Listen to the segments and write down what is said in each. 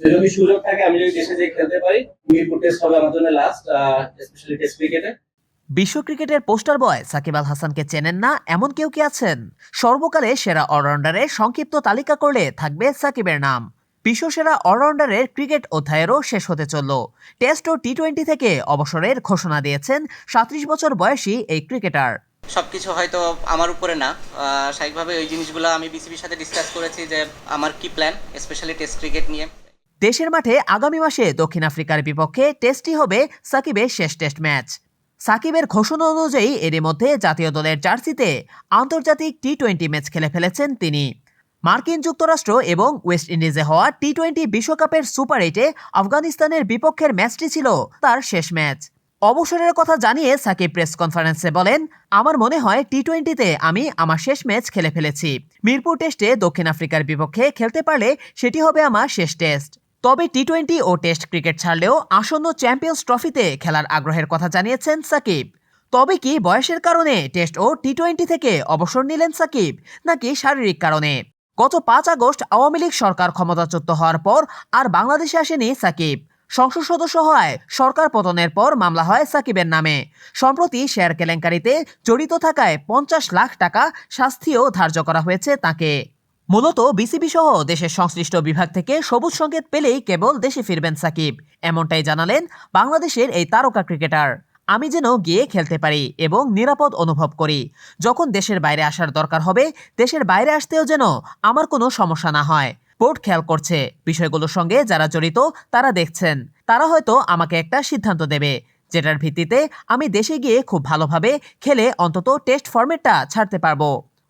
যদি সুযোগ থাকে আমি যদি দেশে যেয়ে খেলতে পারি মিরপুর টেস্ট হবে আমার জন্য লাস্ট স্পেশালি টেস্ট ক্রিকেটে বিশ্ব ক্রিকেটের পোস্টার বয় সাকিব আল হাসানকে চেনেন না এমন কেউ কি আছেন? সর্বকালে সেরা অলরাউন্ডারের সংক্ষিপ্ত তালিকা করলে থাকবে সাকিবের নাম। বিশ্বসেরা অলরাউন্ডারের ক্রিকেট অধ্যায়েরও শেষ হতে চলল। টেস্ট ও টি টোয়েন্টি থেকে অবসরের ঘোষণা দিয়েছেন সাঁত্রিশ বছর বয়সী এই ক্রিকেটার সবকিছু হয়তো আমার উপরে না। আহ, স্বাভাবিকভাবে ওই জিনিসগুলো আমি বিসিবির সাথে ডিসকাস করেছি যে আমার কি প্ল্যান স্পেশালি টেস্ট ক্রিকেট নিয়ে। দেশের মাঠে আগামী মাসে দক্ষিণ আফ্রিকার বিপক্ষে টেস্টই হবে সাকিবের শেষ টেস্ট ম্যাচ। সাকিবের ঘোষণা অনুযায়ী এরই মধ্যে জাতীয় দলের জার্সিতে আন্তর্জাতিক টি টোয়েন্টি ম্যাচ খেলে ফেলেছেন তিনি। মার্কিন যুক্তরাষ্ট্র এবং ওয়েস্ট ইন্ডিজে হওয়া টি টোয়েন্টি বিশ্বকাপের সুপার এইটে আফগানিস্তানের বিপক্ষের ম্যাচটি ছিল তার শেষ ম্যাচ। অবসরের কথা জানিয়ে সাকিব প্রেস কনফারেন্সে বলেন, আমার মনে হয় টি টোয়েন্টিতে আমি আমার শেষ ম্যাচ খেলে ফেলেছি। মিরপুর টেস্টে দক্ষিণ আফ্রিকার বিপক্ষে খেলতে পারলে সেটি হবে আমার শেষ টেস্ট। তবে টি টোয়েন্টি ও টেস্ট ক্রিকেট ছাড়লেও আসন্ন চ্যাম্পিয়ন্স ট্রফিতে খেলার আগ্রহের কথা জানিয়েছেন সাকিব। তবে কি বয়সের কারণে টেস্ট ও টি টোয়েন্টি থেকে অবসর নিলেন সাকিব, নাকি শারীরিক কারণে? গত পাঁচ আগস্ট আওয়ামী লীগ সরকার ক্ষমতাচ্যুত হওয়ার পর আর বাংলাদেশে আসেনি সাকিব। সংসদ সদস্য হওয়ায় সরকার পতনের পর মামলা হয় সাকিবের নামে। সম্প্রতি শেয়ার কেলেঙ্কারিতে জড়িত থাকায় পঞ্চাশ লাখ টাকা শাস্তিও ধার্য করা হয়েছে তাকে। মূলত বিসিবি সহ দেশের সংশ্লিষ্ট বিভাগ থেকে সবুজ সংকেত পেলেই কেবল দেশে ফিরবেন সাকিব। এমনটাই জানালেন বাংলাদেশের এই তারকা ক্রিকেটার। আমি যেন গিয়ে খেলতে পারি এবং নিরাপদ অনুভব করি। যখন দেশের বাইরে আসার দরকার হবে, দেশের বাইরে আসতেও যেন আমার কোনো সমস্যা না হয়। বোর্ড খেয়াল করছে, বিষয়গুলোর সঙ্গে যারা জড়িত, তারা দেখছেন। তারা হয়তো আমাকে একটা সিদ্ধান্ত দেবে, যেটার ভিত্তিতে আমি দেশে গিয়ে খুব ভালোভাবে খেলে অন্তত টেস্ট ফরম্যাটটা ছাড়তে পারব।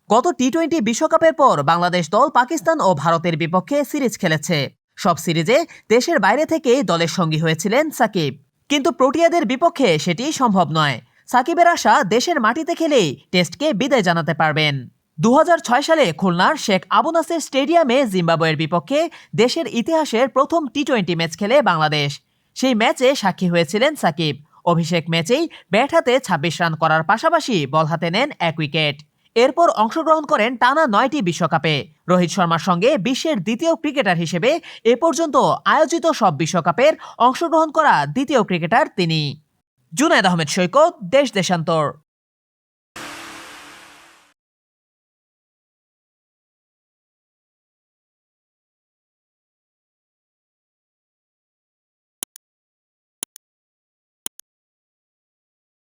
গত টি টোয়েন্টি বিশ্বকাপের পর বাংলাদেশ দল পাকিস্তান ও ভারতের বিপক্ষে সিরিজ খেলেছে। সব সিরিজে দেশের বাইরে থেকে দলের সঙ্গী হয়েছিলেন সাকিব। কিন্তু প্রোটিয়াদের বিপক্ষে সেটি সম্ভব নয়। সাকিবের আশা দেশের মাটিতে খেলেই টেস্টকে বিদায় জানাতে পারবেন। দু হাজার ছয় সালে খুলনার শেখ আবু নাসের স্টেডিয়ামে জিম্বাবুয়ের বিপক্ষে দেশের ইতিহাসের প্রথম টি টোয়েন্টি ম্যাচ খেলে বাংলাদেশ। সেই ম্যাচে সাক্ষী হয়েছিলেন সাকিব। অভিষেক ম্যাচেই ব্যাট হাতে ছাব্বিশ রান করার পাশাপাশি বল হাতে নেন এক উইকেট। এরপর অংশগ্রহণ করেন টানা নয়টি বিশ্বকাপে। রোহিত শর্মার সঙ্গে বিশ্বের দ্বিতীয় ক্রিকেটার হিসেবে এ পর্যন্ত আয়োজিত সব বিশ্বকাপের অংশগ্রহণ করা দ্বিতীয় ক্রিকেটার তিনি। জুনায়দ আহমেদ সৈকত, দেশ দেশান্তর।